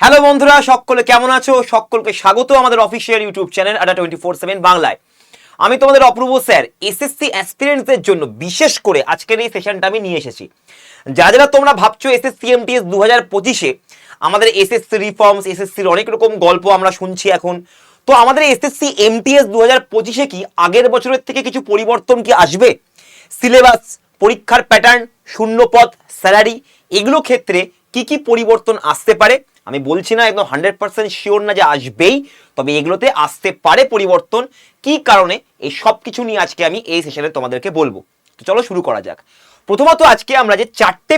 Hello বন্ধুরা, সকলে কেমন আছো? সকলকে স্বাগত আমাদের official YouTube channel Adda twenty four seven বাংলায়। আমি তোমাদের অপূর্ব স্যার, এসএসসি অ্যাসপিরেন্টসদের জন্য বিশেষ করে আজকের এই সেশনটা আমি নিয়ে এসেছি। যা যারা তোমরা ভাবছ এসএসসি এমটিএস দু হাজার পঁচিশে, আমাদের এসএসসি রিফর্মস, এসএসসির অনেক রকম গল্প আমরা শুনছি এখন। তো আমাদের এসএসসি এমটিএস দু হাজার পঁচিশে কি আগের বছরের থেকে কিছু পরিবর্তন কি আসবে? সিলেবাস, পরীক্ষার প্যাটার্ন শূন্যপদ স্যালারি এগুলো ক্ষেত্রে কি কি পরিবর্তন আসতে পারে? আমি বলছি না, একদম হান্ড্রেড পার্সেন্ট শিওর না যে আসবেই, তবে এগুলোতে আসতে পারে পরিবর্তন। কি কারণে? এই সব কিছু নিয়ে আজকে আমি এই সেশনে তোমাদেরকে বলব। তো চলো শুরু করা যাক। প্রথমত আজকে আমরা যে চারটে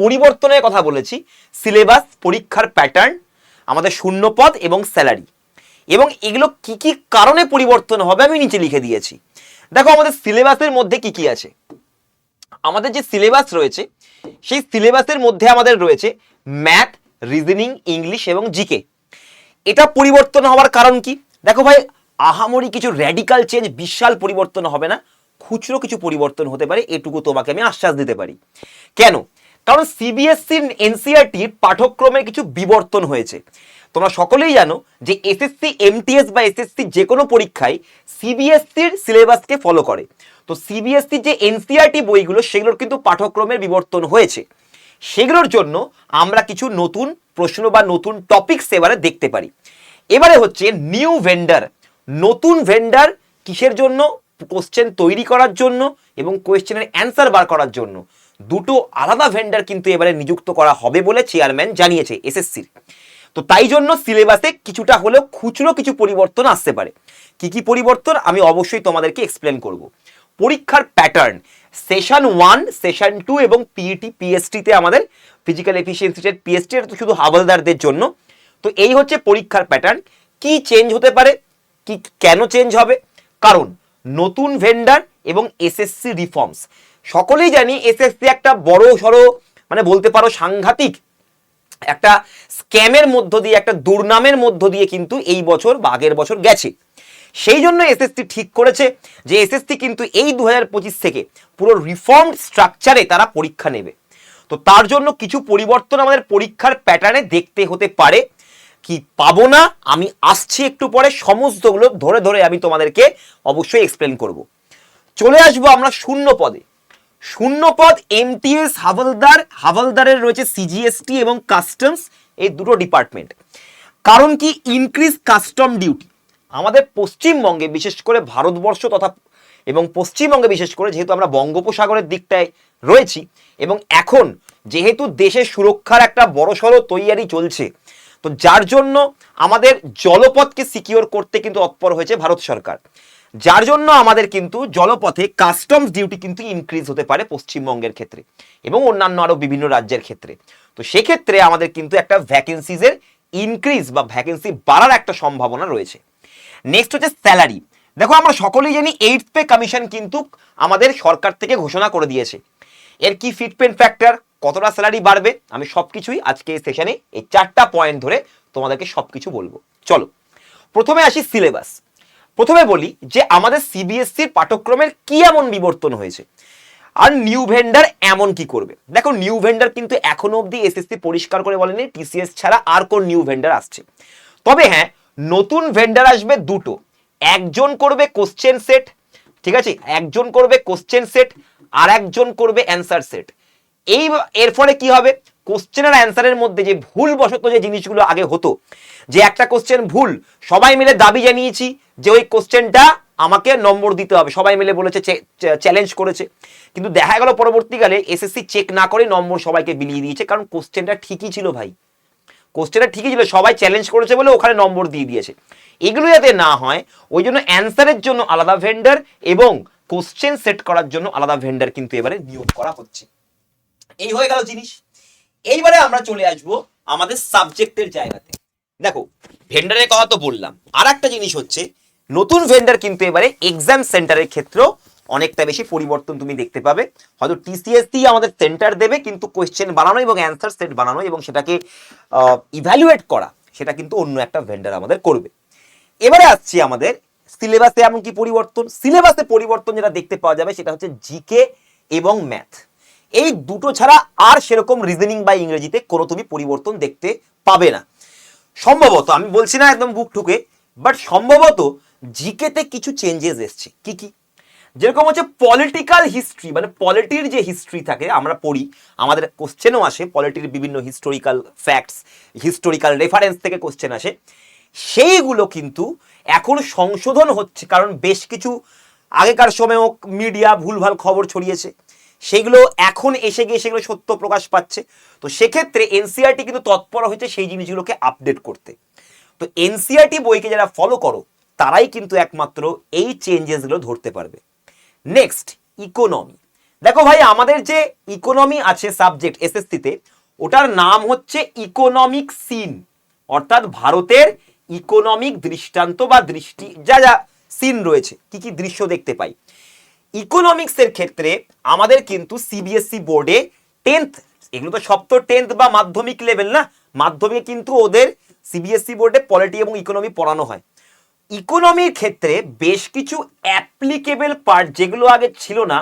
পরিবর্তনের কথা বলেছি সিলেবাস পরীক্ষার প্যাটার্ন আমাদের শূন্যপদ এবং স্যালারি এবং এগুলো কি কি কারণে পরিবর্তন হবে আমি নিচে লিখে দিয়েছি। দেখো আমাদের সিলেবাসের মধ্যে কি কি আছে? আমাদের যে সিলেবাস রয়েছে, সেই সিলেবাসের মধ্যে আমাদের রয়েছে ম্যাথ রিজনিং ইংলিশ এবং জিকে এটা পরিবর্তন হওয়ার কারণ কি? দেখো ভাই, আহামরি কিছু র্যাডিক্যাল চেঞ্জ বিশাল পরিবর্তন হবে না, খুচরো কিছু পরিবর্তন হতে পারে, এটুকু তোমাকে আমি আশ্বাস দিতে পারি। কেন? কারণ সিবিএসসি এনসিআরটি পাঠ্যক্রমের কিছু বিবর্তন হয়েছে। তোমরা সকলেই জানো যে এসএসসি এমটিএস বা এসএসসি যে কোনো পরীক্ষায় সিবিএসসির সিলেবাসকে ফলো করে। তো সিবিএসসি যে এনসিআরটি বইগুলো, সেগুলোর কিন্তু পাঠ্যক্রমের বিবর্তন হয়েছে। সেগুলোর জন্য আমরা কিছু নতুন প্রশ্ন বা নতুন টপিকস এবারে দেখতে পারি। এবারে হচ্ছে নিউ ভেন্ডার নতুন ভেন্ডার কিসের জন্য? কোশ্চেন তৈরি করার জন্য এবং কোয়েশ্চেনের অ্যান্সার বার করার জন্য। দুটো আলাদা ভেন্ডার কিন্তু এবারে নিযুক্ত করা হবে বলে চেয়ারম্যান জানিয়েছে এসএসসির তো তাই জন্য সিলেবাসে কিছুটা হলেও খুচরো কিছু পরিবর্তন আসতে পারে। কি কি পরিবর্তন? আমি অবশ্যই তোমাদেরকে এক্সপ্লেন করব। পরীক্ষার pattern session one session two এবং পিইটি পিএসটিতে আমাদের ফিজিক্যাল এফিসিয়েন্সি টেস্ট পিএসটি এটা তো শুধু হাবলদারদের জন্য। তো এই হচ্ছে পরীক্ষার প্যাটার্ন কি চেঞ্জ হতে পারে? কি, কেন চেঞ্জ হবে? কারণ নতুন ভেন্ডার এবং এসএসসি রিফর্মস সকলেই জানি এসএসসি একটা বড়, সড়ো মানে বলতে পারো সাংঘাতিক একটা স্ক্যামের মধ্য দিয়ে, একটা দুর্নামের মধ্য দিয়ে কিন্তু এই বছর বা আগের বছর গেছে। সেই জন্য এসএসসি ঠিক করেছে যে এসএসসি কিন্তু এই দু হাজার পঁচিশ থেকে পুরো রিফর্মড স্ট্রাকচারে তারা পরীক্ষা নেবে। তো তার জন্য কিছু পরিবর্তন আমাদের পরীক্ষার প্যাটার্নে দেখতে হতে পারে। কি পাবো না? আমি আসছি একটু পরে, সমস্তগুলো ধরে ধরে আমি তোমাদেরকে অবশ্যই এক্সপ্লেন করব। চলে আসব আমরা শূন্য পদে। শূন্য পদ এমটিএস হাভলদার হাভলদারের রয়েছে সিজিএসটি এবং কাস্টমস এই দুটো ডিপার্টমেন্ট কারণ কি? ইনক্রিজ কাস্টম ডিউটি আমাদের পশ্চিমবঙ্গে, বিশেষ করে ভারতবর্ষ তথা এবং পশ্চিমবঙ্গে বিশেষ করে যেহেতু আমরা বঙ্গোপসাগরের দিকটায় রয়েছি এবং এখন যেহেতু দেশের সুরক্ষার একটা বড়সড় তৈয়ারি চলছে, তো যার জন্য আমাদের জলপথকে সিকিওর করতে কিন্তু তৎপর হয়েছে ভারত সরকার। যার জন্য আমাদের কিন্তু জলপথে কাস্টমস ডিউটি কিন্তু ইনক্রিজ হতে পারে পশ্চিমবঙ্গের ক্ষেত্রে এবং অন্যান্য আরও বিভিন্ন রাজ্যের ক্ষেত্রে। তো সেক্ষেত্রে আমাদের কিন্তু একটা ভ্যাকেন্সিজের ইনক্রিজ বা ভ্যাকেন্সি বাড়ার একটা সম্ভাবনা রয়েছে। নেক্সট হচ্ছে স্যালারি দেখো, আমরা সকলেই জানি এইট পে কমিশন কিন্তু আমাদের সরকার থেকে ঘোষণা করে দিয়েছে। এর কি ফিটমেন্ট ফ্যাক্টর কতটা স্যালারি বাড়বে? আমি সব কিছুই আজকে এই সেশনে এই চারটা পয়েন্ট ধরে তোমাদেরকে সব কিছু বলব। চলো, প্রথমে আসি সিলেবাস প্রথমে বলি যে আমাদের সিবিএসসির পাঠ্যক্রমের কি এমন বিবর্তন হয়েছে? আর নিউ ভেন্ডার এমন কি করবে? দেখো নিউ ভেন্ডার কিন্তু এখনও অবধি এসএসসি পরিষ্কার করে বলেনি টিসিএস ছাড়া আর কোন নিউ ভেন্ডার আসছে। তবে হ্যাঁ নতুন ভেন্ডার আসবে দুটো। একজন করবে কোশ্চেন সেট ঠিক আছে? একজন করবে কোশ্চেন সেট আর একজন করবে অ্যান্সার সেট এই এর ফলে কি হবে? কোশ্চেন আর অ্যান্সারের মধ্যে যে ভুল বশত যে জিনিসগুলো আগে হতো, যে একটা কোশ্চেন ভুল, সবাই মিলে দাবি জানিয়েছি যে ওই কোশ্চেনটা আমাকে নম্বর দিতে হবে। সবাই মিলে বলেছে চ্যালেঞ্জ করেছে। কিন্তু দেখা গেল পরবর্তীকালে এসএসসি চেক না করে নম্বর সবাইকে বিলিয়ে দিয়েছে, কারণ কোশ্চেনটা ঠিকই ছিল ভাই। কোশ্চেনটা ঠিকই ছিল, সবাই চ্যালেঞ্জ করেছে বলে ওখানে নম্বর দিয়ে দিয়েছে। এগুলো যাতে না হয়, ওই জন্য অ্যান্সারের জন্য আলাদা ভেন্ডার এবং কোশ্চেন সেট করার জন্য আলাদা ভেন্ডার কিন্তু এবারে নিয়োগ করা হচ্ছে। এই হয়ে গেল জিনিস। এইবারে আমরা চলে আসব আমাদের সাবজেক্টের জায়গাতে। দেখো ভেন্ডারের কথা তো বললাম। আর একটা জিনিস হচ্ছে, নতুন ভেন্ডার কিন্তু এবারে এক্সাম সেন্টারের ক্ষেত্রেও অনেকটা বেশি পরিবর্তন তুমি দেখতে পাবে। হয়তো টিসিএস দিয়ে আমাদের সেন্টার দেবে, কিন্তু কোয়েশ্চেন বানানো এবং অ্যান্সার সেট বানানো এবং সেটাকে ইভ্যালুয়েট করা, সেটা কিন্তু অন্য একটা ভেন্ডার আমাদের করবে। এবারে আসছি আমাদের সিলেবাসে এমন কি পরিবর্তন? সিলেবাসে পরিবর্তন যেটা দেখতে পাওয়া যাবে সেটা হচ্ছে জিকে এবং ম্যাথ এই দুটো ছাড়া আর সেরকম রিজনিং বা ইংরেজিতে কোনো তুমি পরিবর্তন দেখতে পাবে না। সম্ভবত, আমি বলছি না একদম বুক ঠুকে বাট সম্ভবত জিকেতে কিছু চেঞ্জেস এসছে। কি কি? যেরকম হচ্ছে পলিটিক্যাল হিস্ট্রি মানে পলিটির যে হিস্ট্রি থাকে, আমরা পড়ি, আমাদের কোশ্চেনও আসে পলিটির বিভিন্ন হিস্টোরিক্যাল ফ্যাক্টস হিস্টোরিক্যাল রেফারেন্স থেকে কোশ্চেন আসে। সেইগুলো কিন্তু এখন সংশোধন হচ্ছে, কারণ বেশ কিছু আগেকার সময়েও মিডিয়া ভুলভাল খবর ছড়িয়েছে। সেগুলো এখন এসে গিয়ে সেগুলো সত্য প্রকাশ পাচ্ছে। তো সেক্ষেত্রে এনসিআরটি কিন্তু তৎপর হয়েছে সেই জিনিসগুলোকে আপডেট করতে। তো এনসিআরটি বইকে যারা ফলো করো, তারাই কিন্তু একমাত্র এই চেঞ্জেসগুলো ধরতে পারবে। নেক্সট ইকোনমি দেখো ভাই, আমাদের যে ইকোনমি আছে সাবজেক্ট এসএসসিতে ওটার নাম হচ্ছে ইকোনমিক সিন অর্থাৎ ভারতের ইকোনমিক দৃষ্টান্ত বা দৃষ্টি, যা যা সিন রয়েছে, কি কি দৃশ্য দেখতে পাই। ইকোনমিক্সের ক্ষেত্রে আমাদের কিন্তু সিবিএসসি বোর্ডে টেন্থ এগুলো তো সব তো টেন্থ বা মাধ্যমিক লেভেল না? মাধ্যমিকে কিন্তু ওদের সিবিএসসি বোর্ডে পলিটি এবং ইকোনমি পড়ানো হয়। ইকোনমির ক্ষেত্রে বেশ কিছু অ্যাপ্লিকেবল পার্ট যেগুলো আগে ছিল না,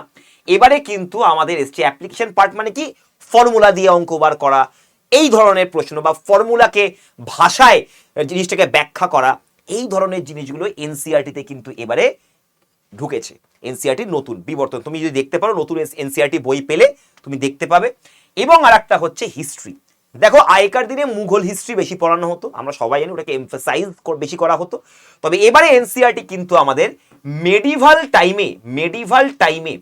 এবারে কিন্তু আমাদের এসছে অ্যাপ্লিকেশন পার্ট মানে কি? ফর্মুলা দিয়ে অঙ্ক বার করা। এই ধরনের প্রশ্ন বা ফর্মুলাকে ভাষায় জিনিসটাকে ব্যাখ্যা করা, এই ধরনের জিনিসগুলো এনসিআরটিতে কিন্তু এবারে ঢুকেছে। এনসিআরটি নতুন, বিবর্তন। তুমি যদি দেখতে পারো, নতুন এনসিআরটি বই পেলে তুমি দেখতে পাবে। এবং আর একটা হচ্ছে হিস্ট্রি দেখো, আগেকার দিনে মুঘল হিস্ট্রি বেশি পড়ানো হতো। আমরা সবাই জানি ওটাকে এমফাসাইজ বেশি করা হতো। তবে এবারে এনসিআরটি কিন্তু আমাদের মেডিভাল টাইমে মেডিভাল টাইমে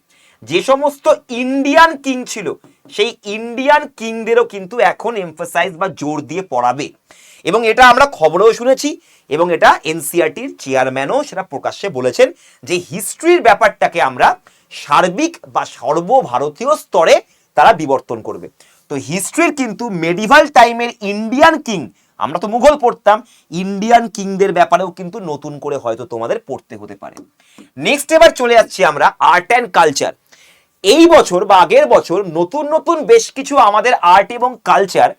যে সমস্ত ইন্ডিয়ান কিং ছিল, সেই ইন্ডিয়ান কিংদেরও কিন্তু এখন এমফাসাইজ বা জোর দিয়ে পড়াবে। এবং এটা আমরা খবরেও শুনেছি এবং এটা এনসিআরটির চেয়ারম্যানও সেটা প্রকাশ্যে বলেছেন যে হিস্ট্রির ব্যাপারটাকে আমরা সার্বিক বা সর্বভারতীয় স্তরে তারা বিবর্তন করবে। তো হিস্ট্রির কিন্তু মেডিভাল টাইমের ইন্ডিয়ান কিং আমরা তো মুঘল পড়তাম ইন্ডিয়ান কিংদের ব্যাপারেও কিন্তু নতুন করে হয়তো তোমাদের পড়তে হতে পারে। নেক্সট এবার চলে যাচ্ছি আমরা আর্ট অ্যান্ড কালচার এই বছর বা আগের বছর নতুন নতুন বেশ কিছু আমাদের আর্ট এবং কালচার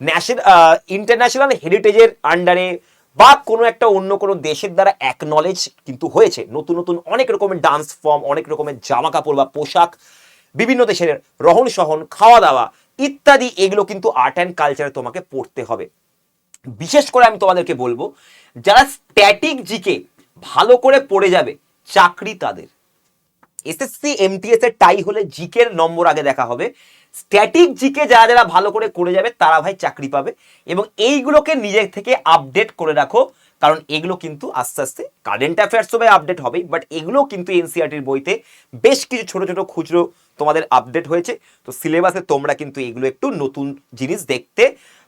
ন্যাশনাল ইন্টারন্যাশনাল হেরিটেজের আন্ডারে বা কোনো একটা অন্য কোনো দেশের দ্বারা অ্যাকনলেজ কিন্তু হয়েছে। নতুন নতুন অনেক রকমের ডান্স ফর্ম অনেক রকমের জামা কাপড় বা পোশাক, বিভিন্ন দেশের রহন সহন খাওয়া দাওয়া ইত্যাদি, এগুলো কিন্তু আর্ট অ্যান্ড কালচারে তোমাকে পড়তে হবে। বিশেষ করে আমি তোমাদেরকে বলব, যারা স্ট্যাটিক জিকে ভালো করে পড়ে যাবে, চাকরি তাদের। এসএসসি এমটিএস এর টাই হলে জিকের নম্বর আগে দেখা হবে। স্ট্যাটিক জিকে যারা যারা ভালো করে করে যাবে, তারা ভাই চাকরি পাবে এবং এইগুলোকে নিজের থেকে আপডেট করে রাখো, কারণ এগুলো কিন্তু আস্তে আস্তে কারেন্ট অ্যাফেয়ার্স তো ভাই আপডেট হবেই বাট এগুলো কিন্তু এনসিআরটির বইতে বেশ কিছু ছোট ছোট খুচরো তোমাদের আপডেট হয়েছে। তো সিলেবাসে তোমরা কিন্তু এগুলো একটু নতুন জিনিস দেখতে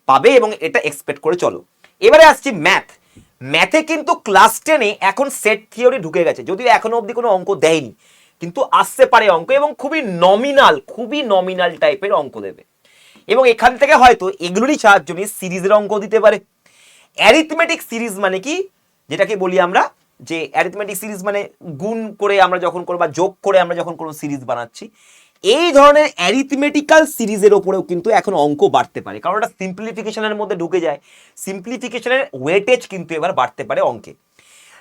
পাবে এবং এটা এক্সপেক্ট করে চলো। এবারে আসছি ম্যাথ ম্যাথে কিন্তু ক্লাস টেনে এখন সেট থিওরি ঢুকে গেছে, যদিও এখনও অবধি কোনো অঙ্ক দেয়নি, কিন্তু আসতে পারে অঙ্ক এবং খুবই নমিনাল খুবই নমিনাল টাইপের অঙ্ক দেবে। এবং এখান থেকে হয়তো এগুলোরই সাহায্য নিয়ে সিরিজের অঙ্ক দিতে পারে। অ্যারিথমেটিক সিরিজ মানে কি? যেটাকে বলি আমরা যে অ্যারিথমেটিক সিরিজ মানে গুণ করে আমরা যখন করব বা যোগ করে আমরা যখন কোনো সিরিজ বানাচ্ছি, এই ধরনের অ্যারিথমেটিক্যাল সিরিজের ওপরেও কিন্তু এখন অঙ্ক বাড়তে পারে। কারণ ওটা সিম্পলিফিকেশনের মধ্যে ঢুকে যায়। সিম্পলিফিকেশনের ওয়েটেজ কিন্তু এবার বাড়তে পারে অঙ্কে।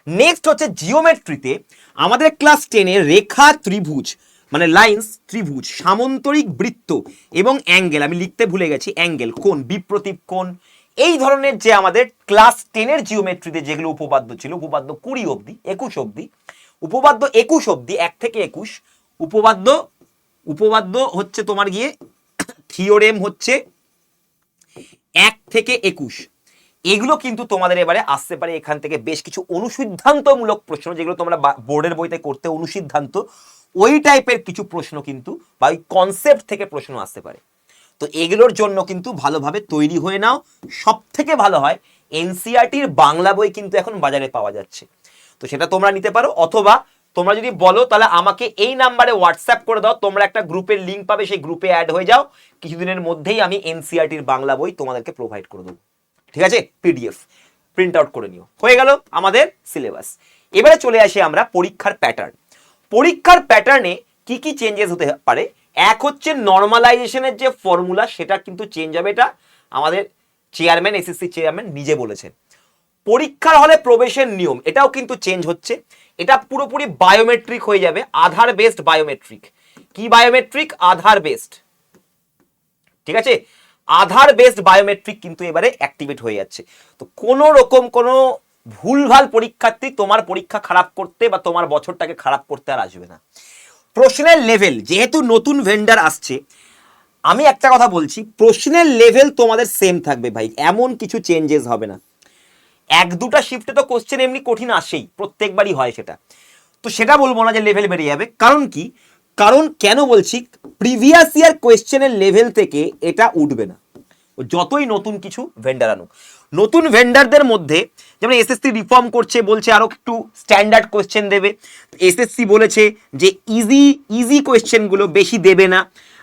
নেক্সট হচ্ছে জিওমেট্রিতে আমাদের ক্লাস টেনে রেখা ত্রিভুজ মানে লাইন্স ত্রিভুজ, সামন্তরিক বৃত্ত এবং অ্যাঙ্গেল আমি লিখতে ভুলে গেছি অ্যাঙ্গেল কোন বিপ্রতীপ কোন এই ধরনের যে আমাদের ক্লাস টেনের জিওমেট্রিতে যেগুলো উপপাদ্য ছিল, উপপাদ্য কুড়ি অবধি, একুশ অবধি, উপপাদ্য একুশ অবধি, এক থেকে একুশ, উপপাদ্য উপপাদ্য হচ্ছে তোমার গিয়ে থিওরেম হচ্ছে এক থেকে একুশ। এগুলো কিন্তু তোমাদের এবারে আসতে পারে এখান থেকে বেশ কিছু অনুসিদ্ধান্তমূলক প্রশ্ন, যেগুলো তোমরা বোর্ডের বইতে করতে অনুসিদ্ধান্ত। ওই টাইপের কিছু প্রশ্ন কিন্তু বা ওই কনসেপ্ট থেকে প্রশ্ন আসতে পারে। তো এগুলোর জন্য কিন্তু ভালোভাবে তৈরি হয়ে নাও। সব থেকে ভালো হয় এনসিআরটির বাংলা বই কিন্তু এখন বাজারে পাওয়া যাচ্ছে। তো সেটা তোমরা নিতে পারো, অথবা তোমরা যদি বলো, তাহলে আমাকে এই নাম্বারে হোয়াটসঅ্যাপ করে দাও, তোমরা একটা গ্রুপের লিঙ্ক পাবে, সেই গ্রুপে অ্যাড হয়ে যাও। কিছুদিনের মধ্যেই আমি এনসিআরটির বাংলা বই তোমাদেরকে প্রোভাইড করে দেবো। ঠিক আছে? পিডিএফ প্রিন্ট আউট করে নিও। হয়ে গেল আমাদের সিলেবাস এবারে চলে আসি আমরা পরীক্ষার প্যাটার্ন পরীক্ষার প্যাটার্নে কি কি চেঞ্জেস হতে পারে? এক হচ্ছে নর্মালাইজেশনের যে ফর্মুলা সেটা কিন্তু চেঞ্জ হবে। এটা আমাদের চেয়ারম্যান এসএসসি চেয়ারম্যান নিজে বলেছেন। পরীক্ষার হলে প্রবেশের নিয়ম, এটাও কিন্তু চেঞ্জ হচ্ছে। এটা পুরোপুরি বায়োমেট্রিক হয়ে যাবে আধার বেসড বায়োমেট্রিক কি বায়োমেট্রিক আধার বেসড ঠিক আছে? আধার বেসড বায়োমেট্রিক কিন্তু এবারে অ্যাক্টিভেট হয়ে যাচ্ছে। তো কোনো রকম কোনো ভুলভাল পরীক্ষার্থী তোমার পরীক্ষা খারাপ করতে বা তোমার বছরটাকে খারাপ করতে আর আসবে না। প্রশ্নের লেভেল যেহেতু নতুন ভেন্ডার আসছে, আমি একটা কথা বলছি, প্রশ্নের লেভেল তোমাদের সেম থাকবে ভাই, এমন কিছু চেঞ্জেস হবে না। এক দুটা শিফটে তো কোশ্চেন এমনি কঠিন আসেই, প্রত্যেকবারই হয় সেটা। তো সেটা বলব না যে লেভেল বেড়ে যাবে, কারণ কি? কারণ কেন বলছি প্রিভিয়াস ইয়ার কোয়েশ্চেনের লেভেল থেকে এটা উঠবে না। যতই নতুন কিছু ভেন্ডার আনুক। নতুন ভেন্ডারদের মধ্যে যেমন এসএসসি রিফর্ম করছে, বলছে আরও একটু স্ট্যান্ডার্ড কোয়েশ্চেন দেবে। এসএসসি বলেছে যে ইজি ইজি কোয়েশ্চেনগুলো বেশি দেবে না,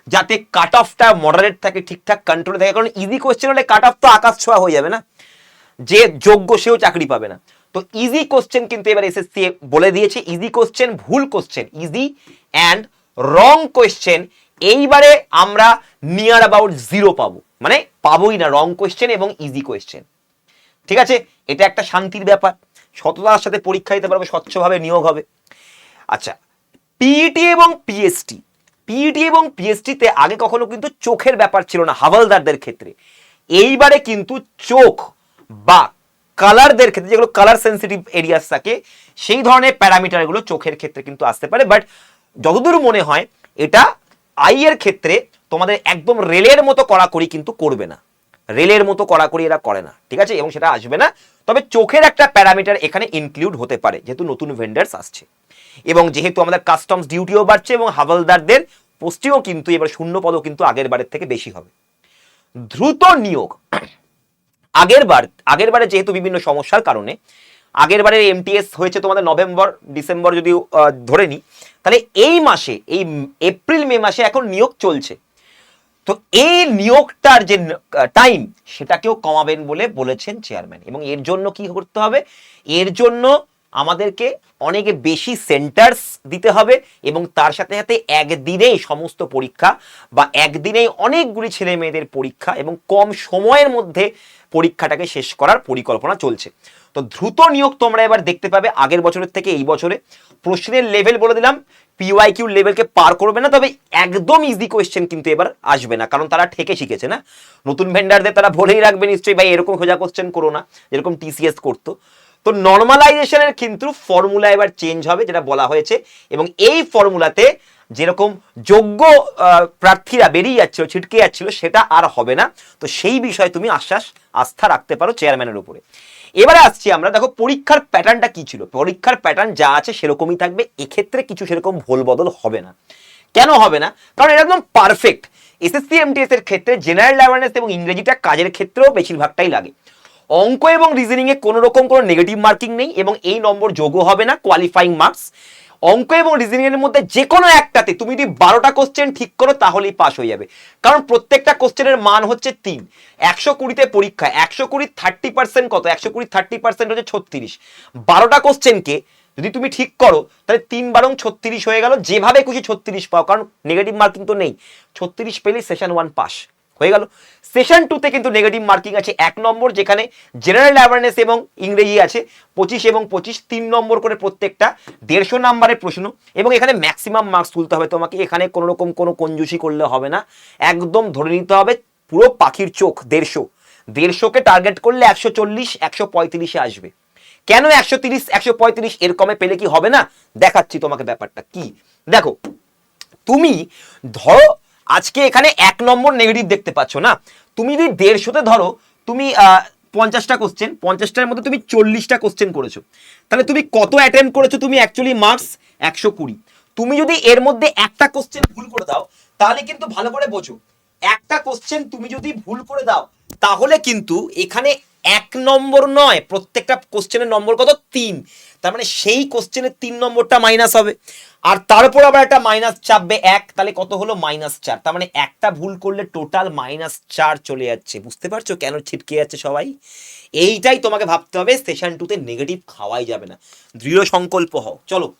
যাতে কাট অফটা মডারেট থাকে, ঠিকঠাক কন্ট্রোলে থাকে। কারণ ইজি কোয়েশ্চেন হলে কাট অফ তো আকাশ ছোঁয়া হয়ে যাবে না। যে যোগ্য সেও চাকরি পাবে না। তো ইজি কোশ্চেন কিন্তু এবার এসএসসি বলে দিয়েছে ইজি কোশ্চেন ভুল question easy and wrong question এইবারে আমরা নিয়ার অ্যাবাউট জিরো পাবো। মানে পাবোই না রং কোশ্চেন এবং ইজি কোশ্চেন ঠিক আছে? এটা একটা শান্তির ব্যাপার। সততার সাথে পরীক্ষা দিতে পারবে, স্বচ্ছভাবে নিয়োগ হবে। আচ্ছা পিইটি এবং পিএসটি পিইটি এবং পিএসটিতে আগে কখনো কিন্তু চোখের ব্যাপার ছিল না হাওলদারদের ক্ষেত্রে। এইবারে কিন্তু চোখ বা কালারদের ক্ষেত্রে, যেগুলো কালার সেন্সিটিভ এরিয়াস থাকে, সেই ধরনের প্যারামিটারগুলো চোখের ক্ষেত্রে কিন্তু আসতে পারে। বাট যতদূর মনে হয়, এটা আই এর ক্ষেত্রে তোমাদের একদম রেলের মতো কড়াকড়ি কিন্তু করবে না। রেলের মতো কড়াকড়ি এরা করে না, ঠিক আছে? এবং সেটা আসবে না। তবে চোখের একটা প্যারামিটার এখানে ইনক্লুড হতে পারে, যেহেতু নতুন ভেন্ডার্স আসছে। এবং যেহেতু আমাদের কাস্টমস ডিউটিও বাড়ছে এবং হাবলদারদের পোস্টিংও কিন্তু এবার শূন্য পদও কিন্তু আগের বারের থেকে বেশি হবে। দ্রুত নিয়োগ। আগের বার, আগের বারে যেহেতু বিভিন্ন সমস্যার কারণে, আগের বারে এমটিএস হয়েছে তোমাদের নভেম্বর, ডিসেম্বর যদি ধরে নিই তাহলে এই মাসে, এই এপ্রিল, মে মাসে এখন নিয়োগ চলছে। তো এই নিয়োগটার যে টাইম সেটাকেও কমাবেন বলে বলেছেন চেয়ারম্যান এবং এর জন্য কি করতে হবে? এর জন্য আমাদেরকে অনেক বেশি সেন্টার্স দিতে হবে এবং তার সাথে সাথে একদিনেই সমস্ত পরীক্ষা বা একদিনেই অনেকগুলি ছেলে মেয়েদের পরীক্ষা এবং কম সময়ের মধ্যে পরীক্ষাটাকে শেষ করার পরিকল্পনা চলছে। তো দ্রুত নিয়োগ তোমরা এবার দেখতে পাবে আগের বছরের থেকে এই বছরে। প্রশ্নের লেভেল বলে দিলাম পিওয়াই কিউ লেভেলকে পার করবে না, তবে একদম ইজি কোয়েশ্চেন কিন্তু এবার আসবে না, কারণ তারা ঠেকে শিখেছে না। নতুন ভেন্ডারদের তারা বলেই রাখবে নিশ্চয়ই, ভাই, এরকম খোঁজা কোশ্চেন করো না, যেরকম টিসিএস করতো। তো নর্মালাইজেশনের কিন্তু ফর্মুলা এবার চেঞ্জ হবে, যেটা বলা হয়েছে, এবং এই ফর্মুলাতে যেরকম যোগ্য প্রার্থীরা বেরিয়ে যাচ্ছিল, ছিটকে যাচ্ছিল, সেটা আর হবে না। তো সেই বিষয়ে তুমি আশ্বাস, আস্থা রাখতে পারো চেয়ারম্যানের উপরে। এবারে আসছি আমরা, দেখো পরীক্ষার প্যাটার্নটা কি ছিল? পরীক্ষার প্যাটার্ন যা আছে সেরকমই থাকবে, এক্ষেত্রে কিছু সেরকম ভোল বদল হবে না। কেন হবে না? কারণ এটা একদম পারফেক্ট এসএসসি এমটিএস এর ক্ষেত্রে জেনারেল অ্যাওয়ারনেস এবং ইংরেজিটা কাজের ক্ষেত্রেও বেশিরভাগটাই লাগে। অঙ্ক এবং রিজনিংয়ে কোনো রকম কোনো নেগেটিভ মার্কিং নেই এবং এই নম্বর যোগও হবে না কোয়ালিফাইং মার্কস অঙ্ক এবং রিজনিং এর মধ্যে যে কোনো একটাতে তুমি যদি বারোটা কোশ্চেন ঠিক করো, তাহলেই পাস হয়ে যাবে। কারণ প্রত্যেকটা কোশ্চেনের মান হচ্ছে তিন। একশো কুড়িতে পরীক্ষা, একশো কুড়ি থার্টি পার্সেন্ট কত? একশো কুড়ি থার্টি পার্সেন্ট হচ্ছে ছত্রিশ। বারোটা কোশ্চেনকে যদি তুমি ঠিক করো, তাহলে তিন বারং ছত্রিশ হয়ে গেল। যেভাবে খুশি ছত্রিশ পাও, কারণ নেগেটিভ মার্কিং তো নেই। ছত্রিশ পেলে সেশন ওয়ান পাস হয়ে গেল। সেশন টুতে কিন্তু নেগেটিভ মার্কিং আছে এক নম্বর, যেখানে জেনারেল অ্যাওয়ারনেস এবং ইংরেজি আছে, পঁচিশ এবং পঁচিশ, তিন নম্বর করে প্রত্যেকটা, দেড়শো নাম্বারের প্রশ্ন, এবং এখানে ম্যাক্সিমাম মার্কস তুলতে হবে। তোমাকে এখানে কোনো রকম কোনো কঞ্জুসি করলে হবে না। একদম ধরে নিতে হবে, পুরো পাখির চোখ, দেড়শো। দেড়শোকে টার্গেট করলে একশো চল্লিশ, একশো পঁয়ত্রিশে আসবে। কেন একশো তিরিশ, একশো পঁয়ত্রিশ এর কমে পেলে কি হবে না? দেখাচ্ছি তোমাকে ব্যাপারটা। কি? দেখো, তুমি ধরো আজকে এখানে এক নম্বর নেগেটিভ দেখতে পাচ্ছ না? তুমি যদি দেড়শোতে ধরো, তুমি পঞ্চাশটা কোশ্চেন পঞ্চাশটার মধ্যে তুমি চল্লিশটা কোশ্চেন করেছ। তাহলে তুমি কত অ্যাটেম্প করেছ তুমি অ্যাকচুয়ালি মার্কস একশো কুড়ি। তুমি যদি এর মধ্যে একটা কোশ্চেন ভুল করে দাও, তাহলে কিন্তু ভালো করে বোঝো। একটা কোশ্চেন তুমি যদি ভুল করে দাও, তাহলে কিন্তু এখানে এক নম্বর নয়, প্রত্যেকটা কোশ্চেনের নম্বর কত? তিন। তার মানে সেই কোশ্চেনের তিন নম্বরটা মাইনাস হবে। আর তারপর আবার একটা মাইনাস চাপবে এক, তাহলে কত হলো? মাইনাস চার। তার মানে একটা ভুল করলে টোটাল মাইনাস চার চলে যাচ্ছে। বুঝতে পারছ কেন ছিটকে যাচ্ছে সবাই? এইটাই তোমাকে ভাবতে হবে। সেশন টুতে নেগেটিভ খাওয়াই যাবে না। দৃঢ় সংকল্প হও। চলো।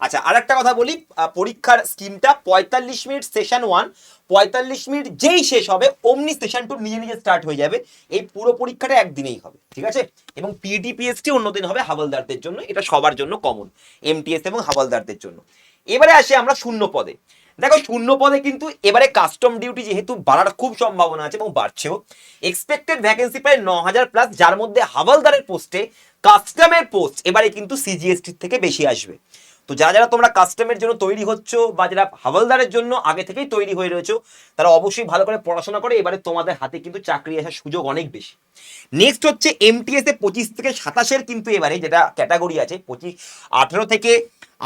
আচ্ছা আর একটা কথা বলি পরীক্ষার স্কিমটা পঁয়তাল্লিশ মিনিট সেশন ওয়ান পঁয়তাল্লিশ মিনিট যেই শেষ হবে, অমনি সেশন টু নিজে নিজে স্টার্ট হয়ে যাবে। এই পুরো পরীক্ষাটা একদিনেই হবে, ঠিক আছে? এবং পিটি পিএসটি অন্যদিন হবে হাওলদারদের জন্য, এটা সবার জন্য কমন এমটিএস এবং হাওলদারদের জন্য। এবারে আসে আমরা শূন্য পদে। দেখো, শূন্য পদে কিন্তু এবারে কাস্টম ডিউটি যেহেতু বাড়ার খুব সম্ভাবনা আছে এবং বাড়ছেও। এক্সপেক্টেড ভ্যাকেন্সি প্রায় ন হাজার প্লাস যার মধ্যে হাওয়ালদারের পোস্টে কাস্টমের পোস্ট এবারে কিন্তু সিজিএসটি থেকে বেশি আসবে। তো যারা যারা তোমরা কাস্টমের জন্য তৈরি হচ্ছ বা যারা হাওয়ালদারের জন্য আগে থেকেই তৈরি হয়ে রয়েছে, তারা অবশ্যই ভালো করে পড়াশোনা করে, এবারে তোমাদের হাতে কিন্তু চাকরি আসার সুযোগ অনেক বেশি। নেক্সট হচ্ছে এমটিএস এ পঁচিশ থেকে সাতাশের কিন্তু এবারে যেটা ক্যাটাগরি আছে, পঁচিশ, আঠেরো থেকে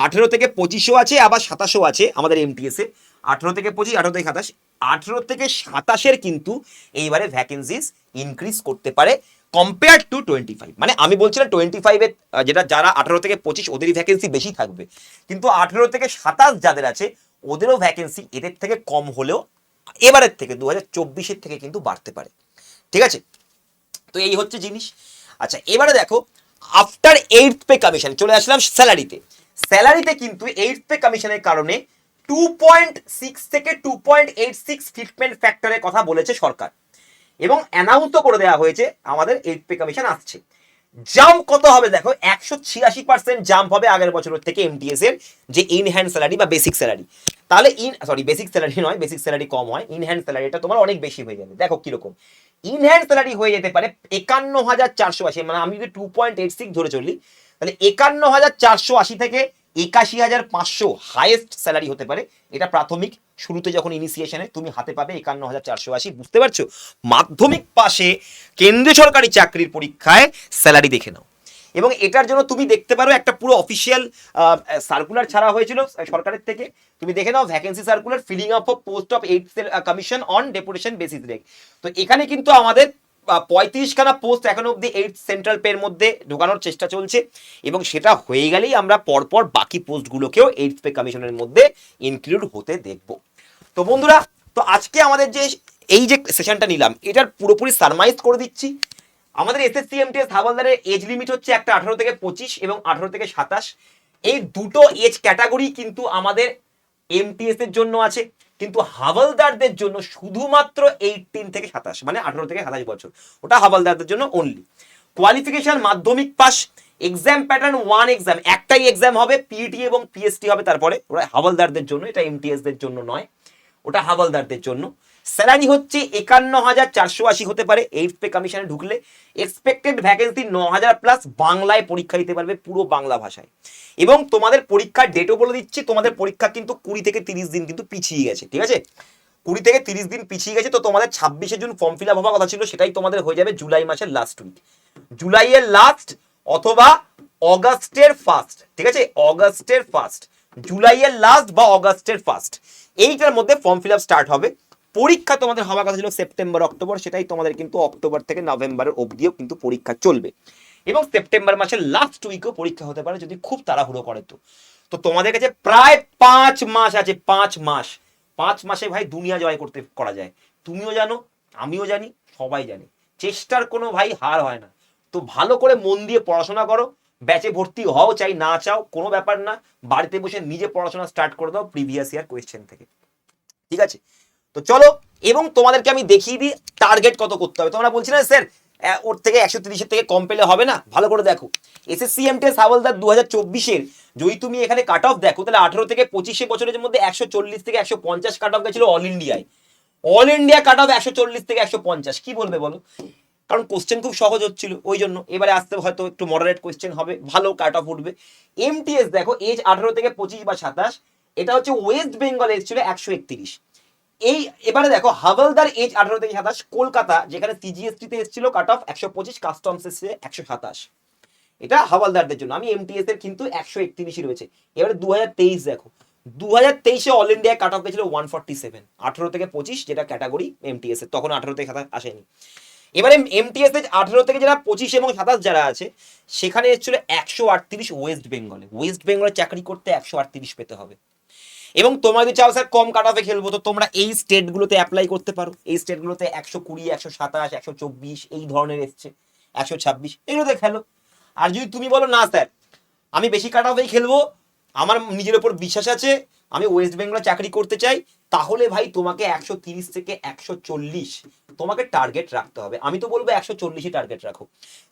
আঠেরো থেকে পঁচিশও আছে, আবার সাতাশও আছে আমাদের এমটিএস এ। আঠেরো থেকে পঁচিশ, আঠেরো থেকে সাতাশ, আঠেরো থেকে সাতাশের কিন্তু এইবারে ভ্যাকেন্সিস ইনক্রিজ করতে পারে। কম্পেয়ার টু টোয়েন্টি ফাইভ মানে আমি বলছিলাম টোয়েন্টি ফাইভে যেটা যারা আঠেরো থেকে পঁচিশ, ওদেরই ভ্যাকেন্সি বেশি থাকবে। কিন্তু আঠেরো থেকে সাতাশ যাদের আছে, ওদেরও ভ্যাকেন্সি এদের থেকে কম হলেও এবারের থেকে দু হাজার চব্বিশের থেকে কিন্তু বাড়তে পারে। ঠিক আছে? তো এই হচ্ছে জিনিস। আচ্ছা এবারে দেখো আফটার এইট পে কমিশন চলে আসলাম স্যালারিতে স্যালারিতে কিন্তু এইট পে কমিশনের কারণে টু পয়েন্ট সিক্স থেকে two point eight six fitment ফ্যাক্টরের কথা বলেছে সরকার। এবং অ্যানাউন্সও করে দেওয়া হয়েছে, আমাদের এইট পে কমিশন আসছে। জাম্প কত হবে দেখো, একশো ছিয়াশি পার্সেন্ট জাম্প হবে আগের বছরের থেকে এমটিএস এর, যে ইন হ্যান্ড স্যালারি বা বেসিক স্যালারি তাহলে ইন সরি বেসিক স্যালারি নয় বেসিক স্যালারি কম হয় ইন হ্যান্ড স্যালারিটা তোমার অনেক বেশি হয়ে যাবে। দেখো কীরকম। ইন হ্যান্ড স্যালারি হয়ে যেতে পারে একান্ন হাজার চারশো আশি মানে আমি যদি টু পয়েন্ট এইট সিক্স ধরে চলি, তাহলে একান্ন হাজার চারশো আশি থেকে একাশি হাজার পাঁচশো হাইয়েস্ট স্যালারি হতে পারে। এটা প্রাথমিক, শুরুতে যখন ইনিশিয়েশনে তুমি হাতে পাবে একান্ন হাজার চারশো আশি, বুঝতে পারছ? মাধ্যমিক পাশে কেন্দ্রীয় সরকারি চাকরির পরীক্ষায় স্যালারি দেখে নাও। এবং এটার জন্য তুমি দেখতে পারো একটা পুরো অফিসিয়াল সার্কুলার ছাড়া হয়েছিল সরকারের থেকে। তুমি দেখে নাও vacancy circular filling up of post of eight commission on deputation basis rake তো এখানে কিন্তু আমাদের পঁয়ত্রিশখানা পোস্ট এখনও অব্দি এইট সেন্ট্রাল পের মধ্যে ঢোকানোর চেষ্টা চলছে এবং সেটা হয়ে গেলেই আমরা পরপর বাকি পোস্টগুলোকেও এইট পে কমিশনের মধ্যে ইনক্লুড হতে দেখব। তো বন্ধুরা, তো আজকে আমাদের যে এই যে সেশনটা নিলাম, এটার পুরোপুরি সারমাইজ করে দিচ্ছি। আমাদের এসএসসি এমটিএস হাওয়ালদারের এজ লিমিট হচ্ছে একটা আঠারো থেকে পঁচিশ এবং আঠারো থেকে সাতাশ। এই দুটো এজ ক্যাটাগরি কিন্তু আমাদের এমটিএস এর জন্য আছে, কিন্তু হাওয়ালদারদের জন্য শুধুমাত্র এইটিন থেকে সাতাশ মানে আঠারো থেকে সাতাশ বছর। ওটা হাওয়ালদারদের জন্য অনলি কোয়ালিফিকেশন মাধ্যমিক pass exam pattern one exam একটাই এক্সাম হবে পিইটি এবং পিএসটি হবে তারপরে। ওরা হাওয়ালদারদের জন্য, এটা এমটিএসদের জন্য নয়। ওটা হাওয়ালদারদের জন্য। স্যালারি হচ্ছে একান্ন হাজার চারশো আশি হতে পারে এইট পে কমিশনে ঢুকলে এক্সপেক্টেড ভ্যাকেন্সি ন হাজার প্লাস বাংলায় পরীক্ষা দিতে পারবে পুরো বাংলা ভাষায়। এবং তোমাদের পরীক্ষার ডেটও বলে দিচ্ছি, তোমাদের পরীক্ষা কিন্তু কুড়ি থেকে তিরিশ দিন কিন্তু পিছিয়ে গেছে, ঠিক আছে? কুড়ি থেকে তিরিশ দিন পিছিয়ে গেছে, তো তোমাদের ছাব্বিশে জুন ফর্ম ফিল আপ হওয়ার কথা ছিল, সেটাই তোমাদের হয়ে যাবে জুলাই মাসের লাস্ট উইক জুলাইয়ের লাস্ট অথবা অগাস্টের ফার্স্ট ঠিক আছে? অগাস্টের ফার্স্ট জুলাইয়ের লাস্ট বা অগাস্টের ফার্স্ট এইটার মধ্যে ফর্ম ফিল আপ স্টার্ট হবে। পরীক্ষা তোমাদের হওয়ার কথা ছিল সেপ্টেম্বর, অক্টোবর, সেটাই তোমাদের কিন্তু অক্টোবর থেকে নভেম্বরের অবধিও কিন্তু পরীক্ষা চলবে। এবং সেপ্টেম্বর মাসের লাস্ট উইকেও পরীক্ষা হতে পারে যদি খুব তাড়াহুড়ো করে তো। তো তোমাদের কাছে প্রায় পাঁচ মাস আছে, পাঁচ মাস। পাঁচ মাসে ভাই দুনিয়া জয় করতে করা যায়। তুমিও জানো, আমিও জানি, সবাই জানি। চেষ্টার কোনো ভাই হার হয় না। তো ভালো করে মন দিয়ে পড়াশোনা করো ব্যাচে ভর্তি হও চাই, না চাও, কোনো ব্যাপার না। বাড়িতে বসে নিজে পড়াশোনা স্টার্ট করে দাও প্রিভিয়াস ইয়ার কোয়েশ্চেন থেকে। ঠিক আছে? তো চলো, এবং তোমাদেরকে আমি দেখিয়ে দিই টার্গেট কত করতে হবে। তোমরা বলছি না, স্যার ওর থেকে একশো তিরিশের থেকে কম পেলে হবে না? ভালো করে দেখো। এসএসসি এমটিএস হাওলদার দু হাজার চব্বিশের, যদি তুমি এখানে কাট অফ দেখো, তাহলে আঠারো থেকে পঁচিশে বছরের মধ্যে একশো চল্লিশ থেকে একশো পঞ্চাশ কাট অফ গেছিল অল ইন্ডিয়ায় অল ইন্ডিয়া কাট অফ একশো চল্লিশ থেকে একশো পঞ্চাশ। কি বলবে বলো? কারণ কোশ্চেন খুব সহজ হচ্ছিল, ওই জন্য। এবারে আসতে হয়তো একটু মডারেট কোশ্চেন হবে, ভালো কাট অফ উঠবে এমটিএস দেখো এজ আঠারো থেকে পঁচিশ বা সাতাশ, এটা হচ্ছে ওয়েস্ট বেঙ্গল এজ ছিল একশো একত্রিশ। এই, এবারে দেখো, হাওলদার এজ আঠারো থেকে সাতাশ, কলকাতা, যেখানে সিজিএসটি তে এসেছিল কাট অফ একশো পঁচিশ কাস্টমস এসছে একশো সাতাশ। এটা হাওয়ালদারদের জন্য। আমি এমটিএস এর কিন্তু একশো একত্রিশই রয়েছে। এবারে দু হাজার তেইশ দেখো। দু হাজার তেইশে অল ইন্ডিয়া কাট অফ গেছিল ওয়ান ফর্টি সেভেন আঠারো থেকে পঁচিশ, যেটা ক্যাটাগরি এমটিএস এর। তখন আঠারো থেকে সাতাশ আসেনি। এবারে এমটিএস এর আঠারো থেকে যারা পঁচিশ এবং সাতাশ যারা আছে, সেখানে এসেছিল একশো আটত্রিশ ওয়েস্ট বেঙ্গলে ওয়েস্ট বেঙ্গলে চাকরি করতে একশো আটত্রিশ পেতে হবে। এবং তোমরা যদি চাও, স্যার, কম কাট অফে খেলব, তো তোমরা এই স্টেটগুলোতে অ্যাপ্লাই করতে পারো। এই স্টেটগুলোতে একশো কুড়ি, একশো সাতাশ, একশো চব্বিশ, এই ধরনের এসছে। একশো ছাব্বিশ, এগুলোতে খেলো। আর যদি তুমি বলো, না, স্যার, আমি বেশি কাট অফেই খেলব, আমার নিজের ওপর বিশ্বাস আছে, আমি ওয়েস্ট বেঙ্গলে চাকরি করতে চাই, তাহলে ভাই তোমাকে একশো তিরিশ থেকে একশো চল্লিশ তোমাকে টার্গেট রাখতে হবে। আমি তো বলব একশো চল্লিশই টার্গেট রাখো।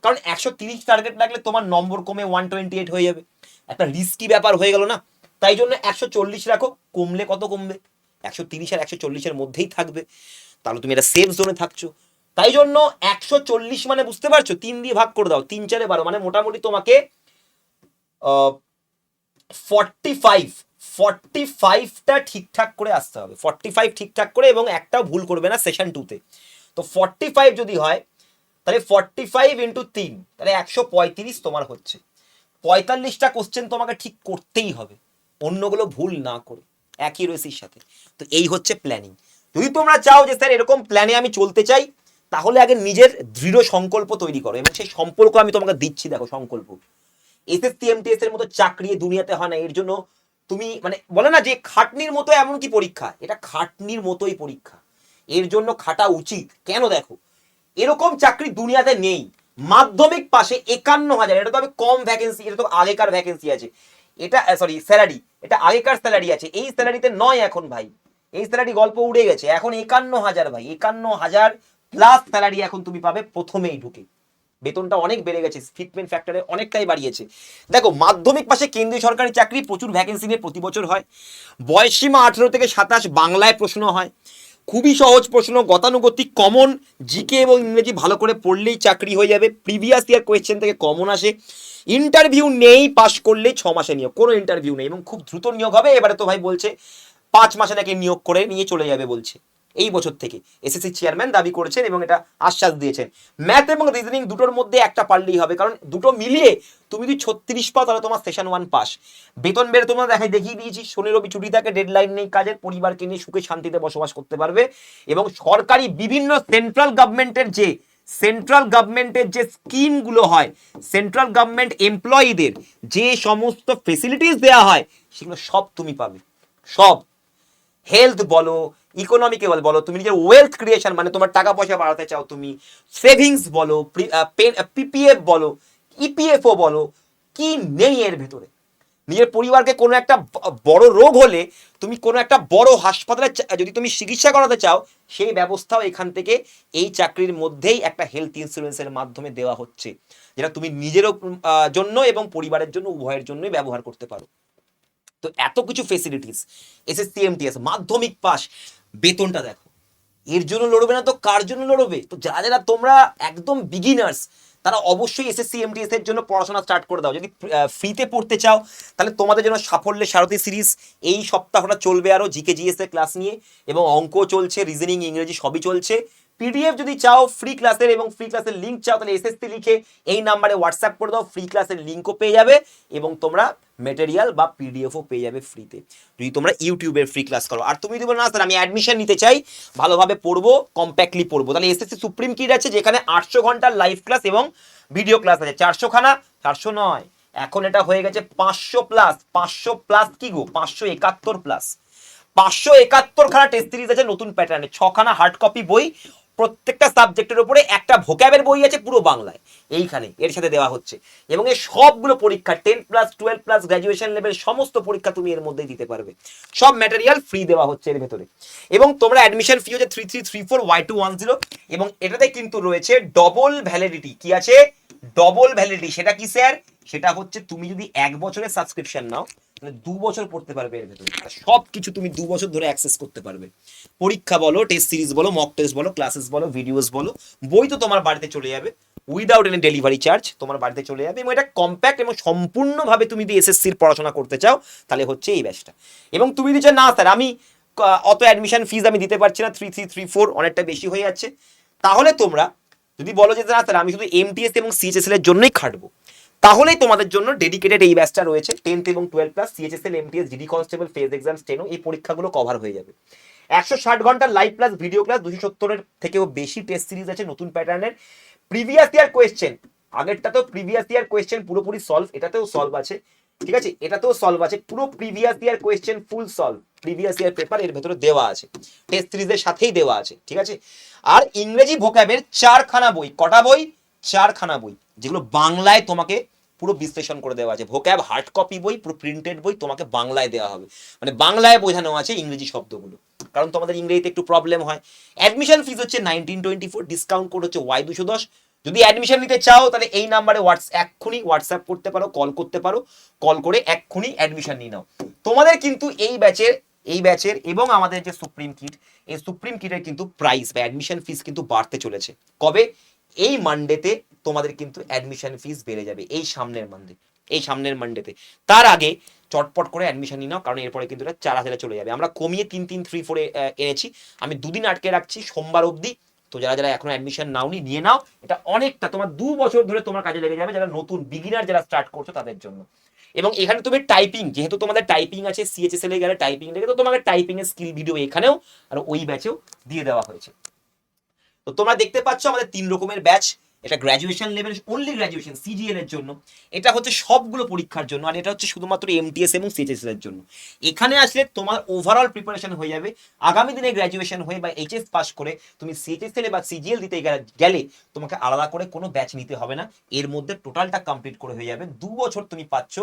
কারণ একশো তিরিশ টার্গেট রাখলে তোমার নম্বর কমে ওয়ান টোয়েন্টি এইট হয়ে যাবে। একটা রিস্কি ব্যাপার হয়ে গেল না? তাই জন্য একশো চল্লিশ রাখো, কমলে কত কমবে? একশো তিরিশ আর একশো চল্লিশের মধ্যেই থাকবে। তাহলে তুমি এটা সেফ জোনে থাকছো। তাই জন্য একশো চল্লিশ মানে বুঝতে পারছ? তিন দিয়ে ভাগ করে দাও, তিন চারে বারো মানে মোটামুটি তোমাকে ফর্টি ফাইভ ফর্টি ফাইভটা ঠিকঠাক করে আসতে হবে। ফর্টি ফাইভ ঠিকঠাক করে এবং একটাও ভুল করবে না সেশন টুতে তো। ফর্টি ফাইভ যদি হয়, তাহলে ফর্টি ফাইভ ইন্টু তিন, তাহলে একশো পঁয়ত্রিশ তোমার হচ্ছে। পঁয়তাল্লিশটা কোশ্চেন তোমাকে ঠিক করতেই হবে। অন্যগুলো ভুল না করে। রয়েছির সাথে। তো এই হচ্ছে প্ল্যানিং যদি তোমরা চাও যে স্যার এরকম প্ল্যানে আমি চলতে চাই, তাহলে আগে নিজের দৃঢ় সংকল্প তৈরি করো এবং সেই সম্পর্ক আমি তোমাকে দিচ্ছি, দেখো, সংকল্প। এসএসসি এমটিএস এর মতো চাকরি দুনিয়াতে হয় না। এর জন্য তুমি মানে বলে না যে খাটনির মতো এমন কি পরীক্ষা? এটা খাটনির মতোই পরীক্ষা। এর জন্য খাটা উচিত। কেন দেখো? এরকম চাকরি দুনিয়াতে নেই। মাধ্যমিক পাশে একান্ন হাজার। এটা তো আমি কম ভ্যাকেন্সি এটা তো আগেকার ভ্যাকেন্সি আছে। এটা সরি স্যালারি এটা আগেকার স্যালারি আছে। এই স্যালারিতে নয় এখন ভাই। এই স্যালারি গল্প উড়ে গেছে। এখন একান্ন হাজার ভাই। একান্ন হাজার প্লাস স্যালারি এখন তুমি পাবে প্রথমেই ঢুকে। বেতনটা অনেক বেড়ে গেছে। ফিটমেন্ট ফ্যাক্টরে অনেকটাই বাড়িয়েছে। দেখো, মাধ্যমিক পাশে কেন্দ্রীয় সরকারি চাকরি প্রচুর ভ্যাকেন্সি নিয়ে প্রতি বছর হয়। বয়সীমা আঠেরো থেকে সাতাশ বাংলায় প্রশ্ন হয়। খুবই সহজ প্রশ্ন, গতানুগতিক কমন জিকে এবং ইংরেজি ভালো করে পড়লেই চাকরি হয়ে যাবে। প্রিভিয়াস ইয়ার কোয়েশ্চেন থেকে কমন আসে। ইন্টারভিউ নেই পাশ করলেই ছ মাসে নিয়োগ, কোনো ইন্টারভিউ নেই এবং খুব দ্রুত নিয়োগ হবে। এবারে তো ভাই বলছে, পাঁচ মাসে নাকি নিয়োগ করে নিয়ে চলে যাবে বলছে। এই বছর থেকে। এসএসসি চেয়ারম্যান দাবি করেছেন এবং এটা আশ্বাস দিয়েছেন। ম্যাথ এবং রিজনিং দুটোর মধ্যে একটা পারলেই হবে, কারণ দুটো মিলিয়ে তুমি যদি ছত্রিশ পাও, তাহলে তোমার সেশন ওয়ান পাস বেতন বেড়ে তোমরা দেখাই, দেখিয়ে দিয়েছি শনি রবি ছুটি থাকে ডেডলাইন নেই কাজের, পরিবারকে নিয়ে সুখে শান্তিতে বসবাস করতে পারবে। এবং সরকারি বিভিন্ন সেন্ট্রাল গভর্নমেন্টের যে সেন্ট্রাল গভর্নমেন্টের যে স্কিমগুলো হয় সেন্ট্রাল গভর্নমেন্ট এমপ্লয়িদের যে সমস্ত ফেসিলিটিস দেওয়া হয়, সেগুলো সব তুমি পাবে। সব। হেলথ বলো ইকোনমিকে বলো তুমি নিজের ওয়েলথ ক্রিয়েশন মানে তোমার টাকা পয়সা বাড়াতে চাও তুমি। সেভিংস বলো পিপিএফ বলো ইপিএফও বলো, কি নেই এর ভেতরে? নিজের পরিবারকে কোনো একটা বড় রোগ হলে তুমি কোনো একটা বড় হাসপাতালে যদি তুমি চিকিৎসা করাতে চাও, সেই ব্যবস্থাও এখান থেকে এই চাকরির মধ্যেই একটা হেলথ ইন্স্যুরেন্সের মাধ্যমে দেওয়া হচ্ছে। যেটা তুমি নিজেরও জন্য এবং পরিবারের জন্য উভয়ের জন্যই ব্যবহার করতে পারো। তো এত কিছু ফেসিলিটিস এসএসসি এমটিএস মাধ্যমিক পাস বেতনটা দেখো। এর জন্য লড়বে না তো কার জন্য লড়বে? তো যারা যারা তোমরা একদম বিগিনার্স তারা অবশ্যই এসএসসি এমডিএস এর জন্য পড়াশোনা স্টার্ট করে দাও। যদি ফ্রিতে পড়তে চাও, তাহলে তোমাদের জন্য সাফল্যের সারথী সিরিজ এই সপ্তাহটা চলবে আরও জিকে জিএস এর ক্লাস নিয়ে এবং অঙ্ক চলছে রিজনিং ইংরেজি সবই চলছে। পিডিএফ যদি চাও ফ্রি ক্লাসের এবং ফ্রি ক্লাসের লিঙ্ক চাও, তাহলে এসএসসি লিখে এই নাম্বারে হোয়াটসঅ্যাপ করে দাও ফ্রি ক্লাসের লিঙ্কও পেয়ে যাবে এবং তোমরা মেটেরিয়াল বা পিডিএফও পেয়ে যাবে ফ্রিতে যদি তোমরা ইউটিউবের ফ্রি ক্লাস করো। আর তুমি যদি বলো, না স্যার আমি অ্যাডমিশন নিতে চাই, ভালোভাবে পড়ব কম্প্যাক্টলি পড়ব, তাহলে এসএসসি সুপ্রিম কিট আছে, যেখানে আটশো ঘণ্টার লাইভ ক্লাস এবং ভিডিও ক্লাস আছে। চারশো খানা? চারশো নয়। এখন এটা হয়ে গেছে পাঁচশো প্লাস পাঁচশো প্লাস কি গো? পাঁচশো একাত্তর প্লাস পাঁচশো একাত্তর খানা টেস্ট সিরিজ আছে, নতুন প্যাটার্নে ছখানা হার্ড কপি বই প্রত্যেকটা সাবজেক্টের উপরে একটা ভোক্যাবের বই আছে পুরো বাংলায়। এইখানে এর সাথে দেওয়া হচ্ছে। এবং এই সবগুলো পরীক্ষা ten plus twelve plus graduation level সমস্ত পরীক্ষা তুমি এর মধ্যেই দিতে পারবে। সব ম্যাটেরিয়াল ফ্রি দেওয়া হচ্ছে এর ভেতরে। এবং তোমরা অ্যাডমিশন ফি হচ্ছে three three three four Y two one zero এবং এটাতে কিন্তু রয়েছে ডবল ভ্যালিডিটি কি আছে? ডবল ভ্যালিডিটি সেটা কি স্যার সেটা হচ্ছে তুমি যদি এক বছরের সাবস্ক্রিপশন নাও তাহলে দু বছর পড়তে পারবে এর ভেতরে। সব কিছু তুমি দু বছর ধরে অ্যাক্সেস করতে পারবে। পরীক্ষা বলো টেস্ট সিরিজ বলো মক টেস্ট বলো ক্লাসেস বলো ভিডিওস বলো বই তো তোমার বাড়িতে চলে যাবে। উইদাউট এনি ডেলিভারি চার্জ তোমার বাড়িতে চলে যাবে এবং এটা কম্প্যাক্ট এবং সম্পূর্ণভাবে তুমি যদি এসএসসির পড়াশোনা করতে চাও তাহলে হচ্ছে এই ব্যাচটা এবং তুমি যদি চাও, না স্যার আমি অত অ্যাডমিশন ফিজ আমি দিতে পারছি না থ্রি থ্রি থ্রি ফোর অনেকটা বেশি হয়ে যাচ্ছে। তাহলে তোমরা যদি বলো যে না স্যার আমি শুধু এমটিএস এবং সিএইচএসএল এর জন্যই খাটবো। তাহলেই তোমাদের জন্য ডেডিকেটেড এই ব্যাচটা রয়েছে টেন্থ এবং twelve plus CHSL MTS GD constable phase exam steno এই পরীক্ষাগুলো কভার হয়ে যাবে। একশো ষাট ঘণ্টার লাইভ প্লাস ভিডিও ক্লাস দুশো সত্তরের থেকেও বেশি টেস্ট সিরিজ আছে নতুন প্যাটার্নের প্রিভিয়াস ইয়ার কোয়েশ্চেন আগেরটাতেও প্রিভিয়াস ইয়ার কোয়েশ্চেন পুরোপুরি সলভ এটাতেও সলভ আছে, ঠিক আছে? এটাতেও সলভ আছে, পুরো previous year question full solve previous year paper এর ভেতরে দেওয়া আছে টেস্ট সিরিজের সাথেই দেওয়া আছে, ঠিক আছে? আর ইংরেজি ভোকাবের চারখানা বই, কটা বই? চারখানা বই। যেগুলো বাংলায় তোমাকে পুরো বিশ্লেষণ করে দেওয়া আছে। ভোক্যাব হার্ড কপি বই, পুরো প্রিন্টেড বই তোমাকে বাংলায় দেওয়া হবে। মানে বাংলায় বোঝানো আছে ইংরেজি শব্দগুলো। কারণ তোমাদের ইংরেজিতে একটু প্রবলেম হয়। অ্যাডমিশন ফিস হচ্ছে nineteen twenty four discount code হচ্ছে ওয়াই দুশো দশ। যদি অ্যাডমিশন নিতে চাও, তাহলে এই নাম্বারে হোয়াটস এক্ষুনি হোয়াটসঅ্যাপ করতে পারো কল করতে পারো। কল করে এক্ষুনি অ্যাডমিশন নিয়ে নাও। তোমাদের কিন্তু এই ব্যাচের এই ব্যাচের এবং আমাদের যে সুপ্রিম কিট এই সুপ্রিম কিটের কিন্তু প্রাইস বা অ্যাডমিশন ফিস কিন্তু বাড়তে চলেছে। কবে? এই মানডেতে তোমাদের কিন্তু অ্যাডমিশন ফিস বেড়ে যাবে, এই সামনের মানডে এই সামনের মানডেতে তার আগে চটপট করে অ্যাডমিশন নিয়ে নাও, কারণ এরপরে কিন্তু এটা চার হাজারে চলে যাবে। আমরা কমিয়ে তিন তিন থ্রি ফোরে এনেছি। আমি দুদিন আটকে রাখছি, সোমবার অবধি। তো যারা যারা এখনও অ্যাডমিশন নাওনি, নিয়ে নাও। এটা অনেকটা তোমার দু বছর ধরে তোমার কাজে লেগে যাবে, যারা নতুন বিগিনার যারা স্টার্ট করছ তাদের জন্য। এবং এখানে তুমি টাইপিং যেহেতু তোমাদের টাইপিং আছে সিএচএসএল এ গেলে টাইপিং লেগে, তো তোমাকে টাইপিং এর স্কিল ভিডিও এখানেও আর ওই ব্যাচেও দিয়ে দেওয়া হয়েছে। তো তোমরা দেখতে পাচ্ছ আমাদের তিন রকমের ব্যাচ এটা graduation level only graduation CGL এর জন্য। এটা হচ্ছে সবগুলো পরীক্ষার জন্য, আর এটা হচ্ছে শুধুমাত্র এমটিএস এবং সিএচএসএল এর জন্য। এখানে আসলে তোমার ওভারঅল প্রিপারেশন হয়ে যাবে। আগামী দিনে গ্র্যাজুয়েশন হয়ে বা এইচএস পাস করে তুমি সিএচএসএল বা সিজিএল দিতে গেলে- তোমাকে আলাদা করে কোনো ব্যাচ নিতে হবে না। এর মধ্যে টোটালটা কমপ্লিট করে হয়ে যাবে। দু বছর তুমি পাচ্ছ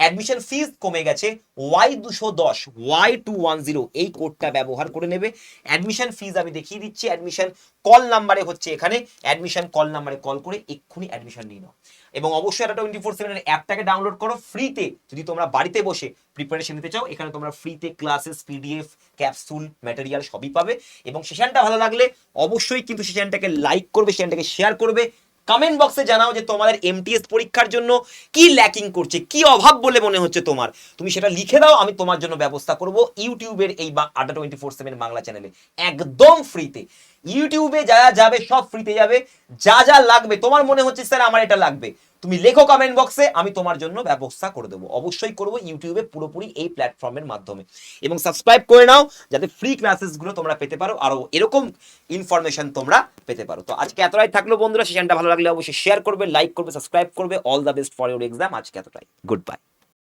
অ্যাডমিশন ফিস কমে গেছে ওয়াই দুশো দশ ওয়াই টু ওয়ান জিরো এই কোডটা ব্যবহার করে নেবে। অ্যাডমিশন ফিস আমি দেখিয়ে দিচ্ছি। অ্যাডমিশন কল নাম্বারে হচ্ছে এখানে। অ্যাডমিশন কল নাম্বারে কল করে এক্ষুনি অ্যাডমিশন নিয়ে নাও। এবং অবশ্যই একটা টোয়েন্টি ফোর সেভেনের অ্যাপটাকে ডাউনলোড করো। ফ্রিতে যদি তোমরা বাড়িতে বসে প্রিপারেশন নিতে চাও, এখানে তোমরা ফ্রিতে ক্লাসেস পিডিএফ ক্যাপসুল ম্যাটেরিয়াল সবই পাবে। এবং সেশনটা ভালো লাগলে অবশ্যই কিন্তু সেশনটাকে লাইক করবে সেশনটাকে শেয়ার করবে। কমেন্ট বক্সে জানাও যে তোমাদের এমটিএস পরীক্ষার জন্য কি ল্যাকিং করছে, কি অভাব বলে মনে হচ্ছে তোমার। তুমি সেটা লিখে দাও, আমি তোমার জন্য ব্যবস্থা করব ইউটিউবের এই আড্ডা টোয়েন্টি ফোর সেভেন বাংলা চ্যানেলে একদম ফ্রিতে ইউটিউবে যা যা যাবে, সব ফ্রিতে যাবে। যা যা লাগবে, তোমার মনে হচ্ছে, স্যার, আমার এটা লাগবে। তুমি লেখো কমেন্ট বক্সে আমি তোমার জন্য ব্যবস্থা করে দেবো। অবশ্যই করব ইউটিউবে পুরোপুরি এই প্ল্যাটফর্মের মাধ্যমে। এবং সাবস্ক্রাইব করে নাও, যাতে ফ্রি ক্লাসেসগুলো তোমরা পেতে পারো, আরও এরকম ইনফরমেশন তোমরা পেতে পারো। তো আজকে এতটাই থাকল বন্ধুরা সেশনটা ভালো লাগলে অবশ্যই শেয়ার করবে লাইক করবে সাবস্ক্রাইব করবে। All the best for your exam আজকে এতটাই। Good bye